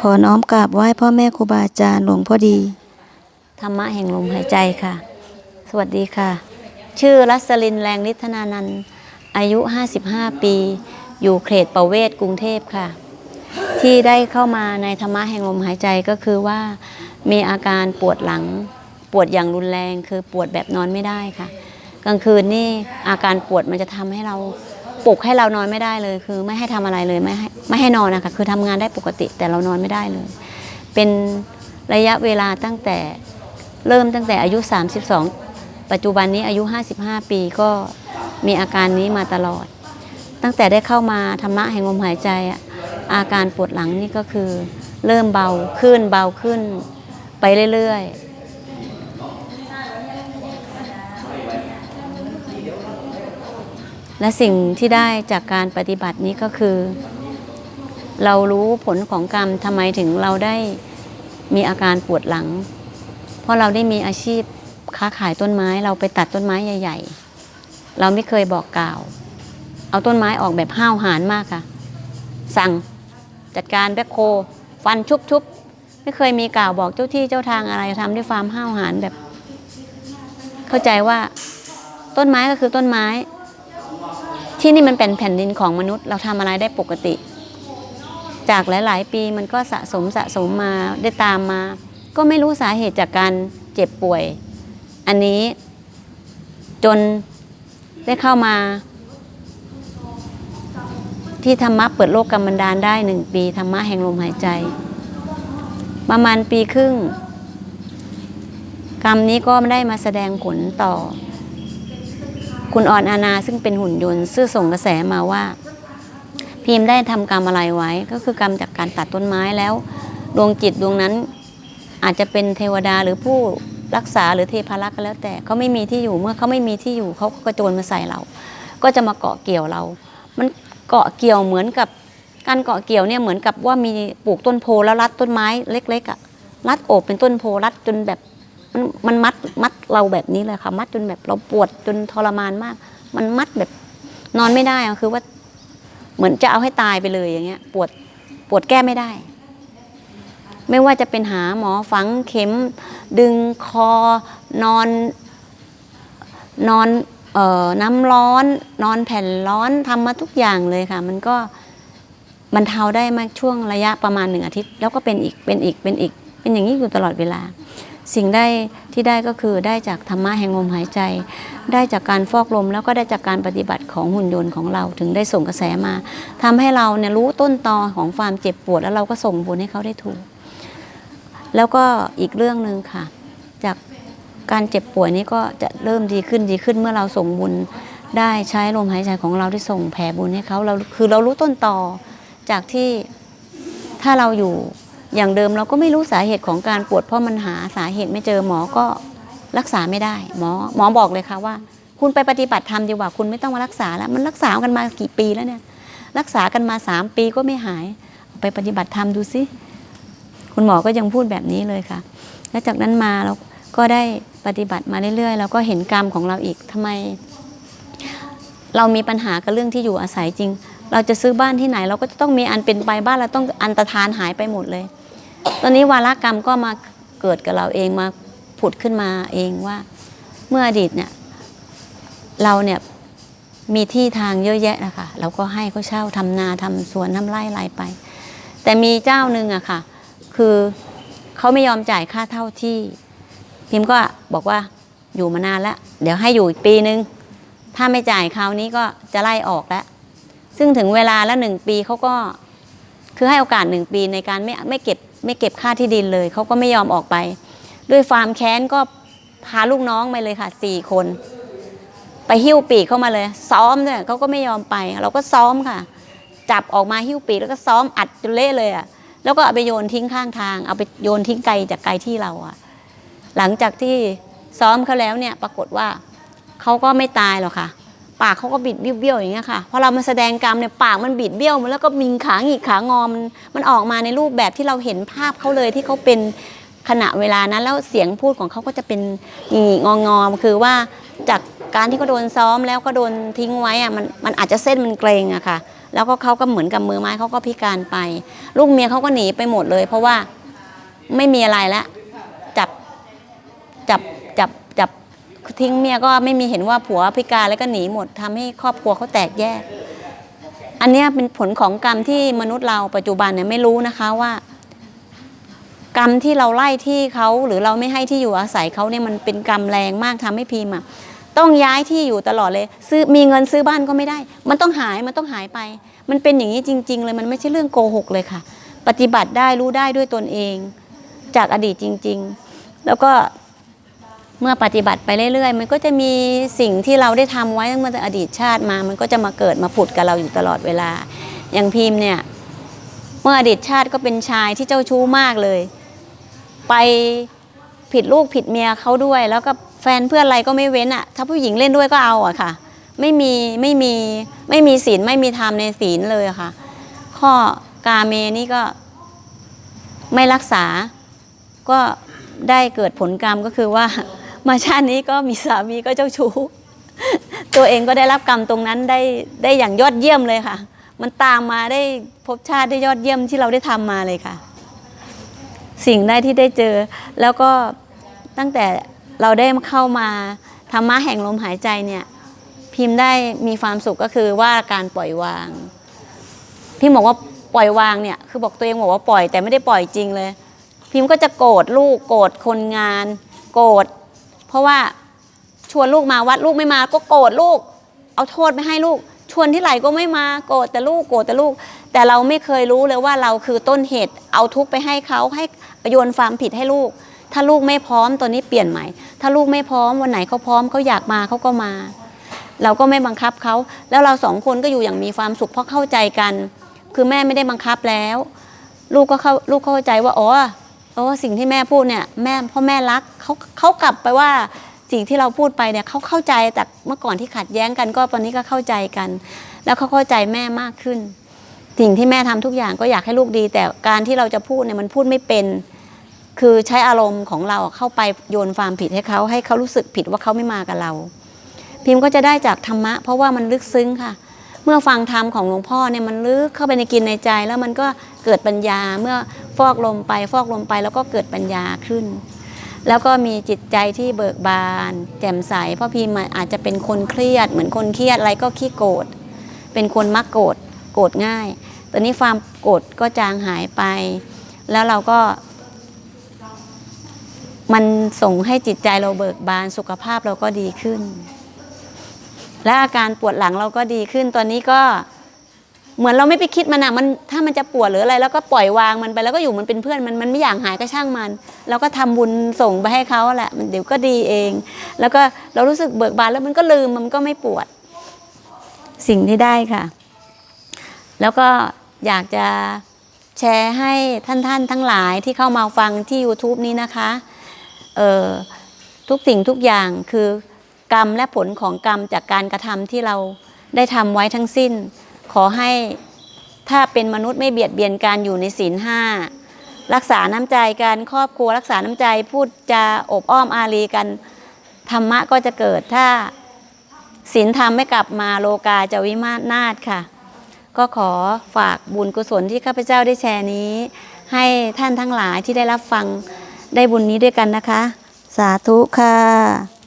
ขอน้อมกราบไหว้พ่อแม่ครูบาอาจารย์หลวงพ่อดี ธรรมะแห่งลมหายใจค่ะ สวัสดีค่ะ ชื่อรัสลินแรงฤทธนานันท์อายุ 55 ปี อยู่เขตประเวศกรุงเทพค่ะ ที่ได้เข้ามาในธรรมะแห่งลมหายใจก็คือว่ามีอาการปวดหลังปวดอย่างรุนแรง คือปวดแบบนอนไม่ได้ค่ะ กลางคืนนี่อาการปวดมันจะทำให้เรา ปลุกให้เรานอนไม่ได้เลย คือไม่ให้ทำอะไรเลยไม่ให้ไม่ให้นอนนะคะคือทำงานได้ปกติแต่เรานอนไม่ได้เลย เป็นระยะเวลาตั้งแต่เริ่มตั้งแต่อายุ 32 ปัจจุบันนี้อายุ 55 ปีก็มีอาการนี้มาตลอด ตั้งแต่ได้เข้ามาธรรมะแห่งลมหายใจอะอาการปวดหลังนี่ก็คือ เริ่มเบาขึ้นเบาขึ้นไปเรื่อยๆ และสิ่งที่ได้จากการปฏิบัตินี้ก็คือ เรารู้ผลของกรรมทำไมถึงเราได้มีอาการปวดหลัง เพราะเราได้มีอาชีพค้าขายต้นไม้ เราไปตัดต้นไม้ใหญ่ ๆ เราไม่เคยบอกกล่าว เอาต้นไม้ออกแบบห้าวหาญมากค่ะ สั่งจัดการแบคโค ฟันชุบชุบไม่เคยมีกล่าวบอกเจ้าที่เจ้าทางอะไรทำด้วยความห้าวหาญแบบ เข้าใจว่าต้นไม้ก็คือต้นไม้ ที่นี่มันเป็นแผ่นดินของมนุษย์ เราทำอะไรได้ปกติ จากหลาย ๆ ปีมันก็สะสมสะสมมาได้ตามมา ก็ไม่รู้สาเหตุจากการเจ็บป่วย อันนี้จนได้เข้ามา ที่ธรรมะเปิดโลกกรรมบันดาลได้หนึ่งปีธรรมะแห่งลมหายใจ ประมาณปีครึ่งกรรมนี้ก็ไม่ได้มาแสดงผลต่อ คุณออนอาณาซึ่งเป็นหุ่นยนต์ซึ่งส่งกระแสมาว่า พิมพ์ได้ทำกรรมอะไรไว้ ก็คือกรรมจากการตัดต้นไม้แล้ว ดวงจิตดวงนั้น อาจจะเป็นเทวดาหรือผู้รักษาหรือเทพารักษ์ก็แล้วแต่เขาไม่มีที่อยู่เมื่อเขาไม่มีที่อยู่เขาก็กระโจนมาใส่เรา ก็จะมาเกาะเกี่ยวเรา มันเกาะเกี่ยวเหมือนกับการเกาะเกี่ยวเนี่ยเหมือนกับว่ามีปลูกต้นโพแล้วรัดต้นไม้เล็กๆอะรัดโอบเป็นต้นโพรัดจนแบบมันมันมัดมัด เราแบบนี้เลยค่ะมัดจนแบบเราปวดจนทรมานมาก มันมัดแบบนอนไม่ได้อะคือว่า เหมือนจะเอาให้ตายไปเลยอย่างเงี้ย ปวดปวดแก้ไม่ได้ ไม่ว่าจะเป็นหาหมอฝังเข็ม ดึงคอนอน นอนเออน้ำร้อน นอนแผ่นร้อนทำมาทุกอย่างเลยค่ะ มันก็บรรเทาได้มาช่วงระยะประมาณหนึ่งอาทิตย์ แล้วก็เป็นอีกเป็นอีกเป็นอีก เป็นอย่างนี้อยู่ตลอดเวลา สิ่งได้ที่ได้ก็คือได้จากธรรมะแห่งลมหายใจ ได้จากการฟอกลมแล้วก็ได้จากการปฏิบัติของหุ่นยนต์ของเราถึงได้ส่งกระแสมาทำให้เราเนี่ยรู้ต้นตอของความเจ็บปวด แล้วเราก็ส่งบุญให้เขาได้ถูก แล้วก็อีกเรื่องหนึ่งค่ะ จากการเจ็บป่วยนี้ก็จะเริ่มดีขึ้นดีขึ้นเมื่อเราส่งบุญได้ใช้ลมหายใจของเราที่ส่งแผ่บุญให้เขาเราคือเรารู้ต้นตอจากที่ถ้าเราอยู่ อย่างเดิมเราก็ไม่รู้สาเหตุของการปวดเพราะมันหาสาเหตุไม่เจอหมอก็รักษาไม่ได้หมอหมอบอกเลยค่ะว่า คุณไปปฏิบัติธรรมดีกว่าคุณไม่ต้องมารักษาแล้ว มันรักษากันมากี่ปีแล้วเนี่ยรักษากันมาสามปีก็ไม่หาย ไปปฏิบัติธรรมดูสิคุณหมอก็ยังพูดแบบนี้เลยค่ะ แล้วจากนั้นมาเราก็ได้ปฏิบัติมาเรื่อยๆ แล้วก็เห็นกรรมของเราอีกทำไม เรามีปัญหากับเรื่องที่อยู่อาศัยจริง เราจะซื้อบ้านที่ไหน เราก็จะต้องมีอันเป็นไปบ้านเราต้องอันตรธานหายไปหมดเลย ตอนนี้วาระกรรมก็มาเกิดกับเราเองมาผุดขึ้นมาเองว่า เมื่ออดีตเนี่ยเราเนี่ยมีที่ทางเยอะแยะนะคะเราก็ให้เขาเช่าทำนาทำสวนทำไร่อะไรไป แต่มีเจ้าหนึ่งอะค่ะ คือเขาไม่ยอมจ่ายค่าเท่าที่ พิมพ์ก็บอกว่าอยู่มานานแล้ว เดี๋ยวให้อยู่อีกปีนึง ถ้าไม่จ่ายคราวนี้ก็จะไล่ออกแล้ว ซึ่งถึงเวลาแล้วหนึ่งปีเขาก็คือให้โอกาสหนึ่งปีในการไม่ไม่เก็บ ไม่เก็บค่าที่ดินเลยเขาก็ไม่ยอมออกไป ด้วยความแค้นก็พาลูกน้องไปเลยค่ะสี่คน ไปหิ้วปีกเข้ามาเลย ซ้อมเนี่ยเขาก็ไม่ยอมไป เราก็ซ้อมค่ะ จับออกมาหิ้วปีกแล้วก็ซ้อมอัดจนเละเลยอะแล้วก็เอาไปโยนทิ้งข้างทาง เอาไปโยนทิ้งไกลจากไกลที่เราอะ หลังจากที่ซ้อมเขาแล้วเนี่ยปรากฏว่าเขาก็ไม่ตายหรอกค่ะ ปากเขาก็บิดเบี้ยวๆอย่างเงี้ยค่ะพอเรามาแสดงกรรมเนี่ยปากมันบิดเบี้ยวมันแล้วก็มิงขาหงิกขางอมันมันออกมาในรูปแบบที่เราเห็นภาพเขาเลยที่เขาเป็นขณะเวลานั้นแล้วเสียงพูดของเขาก็จะเป็นงิกงองอคือว่าจากการที่เขาโดนซ้อมแล้วก็โดนทิ้งไว้อะมันมันอาจจะเส้นมันเกรงอะค่ะ แล้วก็เขาก็เหมือนกับมือไม้เขาก็พิการไป ลูกเมียเขาก็หนีไปหมดเลย เพราะว่าไม่มีอะไรแล้วจับจับ ทิ้งเมียก็ไม่มีเห็นว่าผัวพิการแล้วก็หนีหมดทำให้ครอบครัวเขาแตกแยก อันนี้เป็นผลของกรรมที่มนุษย์เราปัจจุบันเนี่ยไม่รู้นะคะว่า กรรมที่เราไล่ที่เขาหรือเราไม่ให้ที่อยู่อาศัยเขาเนี่ยมันเป็นกรรมแรงมากทำให้พิมพ์อะต้องย้ายที่อยู่ตลอดเลย ซื้อมีเงินซื้อบ้านก็ไม่ได้ มันต้องหายมันต้องหายไป มันเป็นอย่างนี้จริง ๆ เลยมันไม่ใช่เรื่องโกหกเลยค่ะ ปฏิบัติได้รู้ได้ด้วยตนเอง จากอดีตจริง ๆ แล้วก็ เมื่อปฏิบัติไปเรื่อยๆ มันก็จะมีสิ่งที่เราได้ทำไว้ตั้งแต่อดีตชาติมา มันก็จะมาเกิดมาผุดกับเราอยู่ตลอดเวลา อย่างพิมพ์เนี่ย เมื่ออดีตชาติก็เป็นชายที่เจ้าชู้มากเลย ไปผิดลูกผิดเมียเขาด้วย แล้วก็แฟนเพื่อนอะไรก็ไม่เว้นอะ ถ้าผู้หญิงเล่นด้วยก็เอาอะค่ะ ไม่มีไม่มีไม่มีศีลไม่มีธรรมในศีลเลยค่ะ ข้อกาเมนี่ก็ไม่รักษา ก็ได้เกิดผลกรรมก็คือว่า มาชาตินี้ก็มีสามีก็เจ้าชู้ ตัวเองก็ได้รับกรรมตรงนั้นได้ได้อย่างยอดเยี่ยมเลยค่ะ มันตามมาได้พบชาติได้ยอดเยี่ยมที่เราได้ทำมาเลยค่ะ สิ่งได้ที่ได้เจอ แล้วก็ตั้งแต่เราได้เข้ามาธรรมะแห่งลมหายใจเนี่ยพิมพ์ได้มีความสุขก็คือว่าการปล่อยวาง พิมพ์บอกว่าปล่อยวางเนี่ยคือบอกตัวเองบอกว่าปล่อยแต่ไม่ได้ปล่อยจริงเลย พิมพ์ก็จะโกรธลูกโกรธคนงาน โกรธ เพราะว่าชวนลูกมาวัดลูกไม่มาก็โกรธลูก เอาโทษไปให้ลูก ชวนที่ไหนก็ไม่มาโกรธแต่ลูกโกรธแต่ลูก แต่เราไม่เคยรู้เลยว่าเราคือต้นเหตุเอาทุกไปให้เขาให้โยนความผิดให้ลูก ถ้าลูกไม่พร้อมตัวนี้เปลี่ยนใหม่ ถ้าลูกไม่พร้อมวันไหนเขาพร้อมเขาอยากมาเขาก็มา เราก็ไม่บังคับเขาแล้วเราสองคนก็อยู่อย่างมีความสุขเพราะเข้าใจกัน คือแม่ไม่ได้บังคับแล้ว ลูกก็เข้าลูกเข้าใจว่าอ๋อ เออสิ่งที่แม่พูดเนี่ยแม่พ่อแม่รักเขาเขากลับไปว่าสิ่งที่เราพูดไปเนี่ยเขาเข้าใจจากเมื่อก่อนที่ขัดแย้งกันก็ตอนนี้ก็เข้าใจกัน แล้วเขาเข้าใจแม่มากขึ้น สิ่งที่แม่ทำทุกอย่างก็อยากให้ลูกดี แต่การที่เราจะพูดเนี่ยมันพูดไม่เป็น คือใช้อารมณ์ของเราเข้าไปโยนความผิดให้เขาให้เขารู้สึกผิดว่าเขาไม่มากับเรา พิมพ์ก็จะได้จากธรรมะ เพราะว่ามันลึกซึ้งค่ะ เมื่อฟังธรรมของหลวงพ่อเนี่ยมันลึกเข้าไปในกินในใจ แล้วมันก็เกิดปัญญาเมื่อ ฟอกลมไป ฟอกลมไปแล้วก็เกิดปัญญาขึ้น แล้วก็มีจิตใจที่เบิกบาน แจ่มใสเพราะพิมพ์อาจจะเป็นคนเครียด เหมือนคนเครียดอะไรก็ขี้โกรธเป็นคนมักโกรธโกรธง่ายตอนนี้ความโกรธก็จางหายไป แล้วเราก็ มันส่งให้จิตใจเราเบิกบานสุขภาพเราก็ดีขึ้น และอาการปวดหลังเราก็ดีขึ้นตอนนี้ก็ เหมือนเราไม่ไปคิดมันอะมันถ้ามันจะปวดหรืออะไร แล้วก็ปล่อยวางมันไปแล้วก็อยู่มันเป็นเพื่อนมันมันไม่อยากหายก็ช่างมัน แล้วก็ทำบุญส่งไปให้เขาแหละมันเดี๋ยวก็ดีเอง แล้วก็เรารู้สึกเบิกบานแล้วมันก็ลืมมันก็ไม่ปวด สิ่งที่ได้ค่ะ แล้วก็อยากจะแชร์ให้ท่านท่านทั้งหลายที่เข้ามาฟังที่ YouTube นี้นะคะเออทุกสิ่งทุกอย่างคือกรรมและผลของกรรมจากการกระทำที่เราได้ทำไว้ทั้งสิ้น ขอให้ถ้าเป็นมนุษย์ไม่เบียดเบียนการอยู่ในศีลห้ารักษาน้ำใจกันครอบครัวรักษาน้ำใจพูดจาอบอ้อมอารีกัน ธรรมะก็จะเกิดถ้าศีลธรรมไม่กลับมาโลกาจะวิมานาถค่ะ ก็ขอฝากบุญกุศลที่ข้าพเจ้าได้แชร์นี้ ให้ท่านทั้งหลายที่ได้รับฟังได้บุญนี้ด้วยกันนะคะ สาธุค่ะ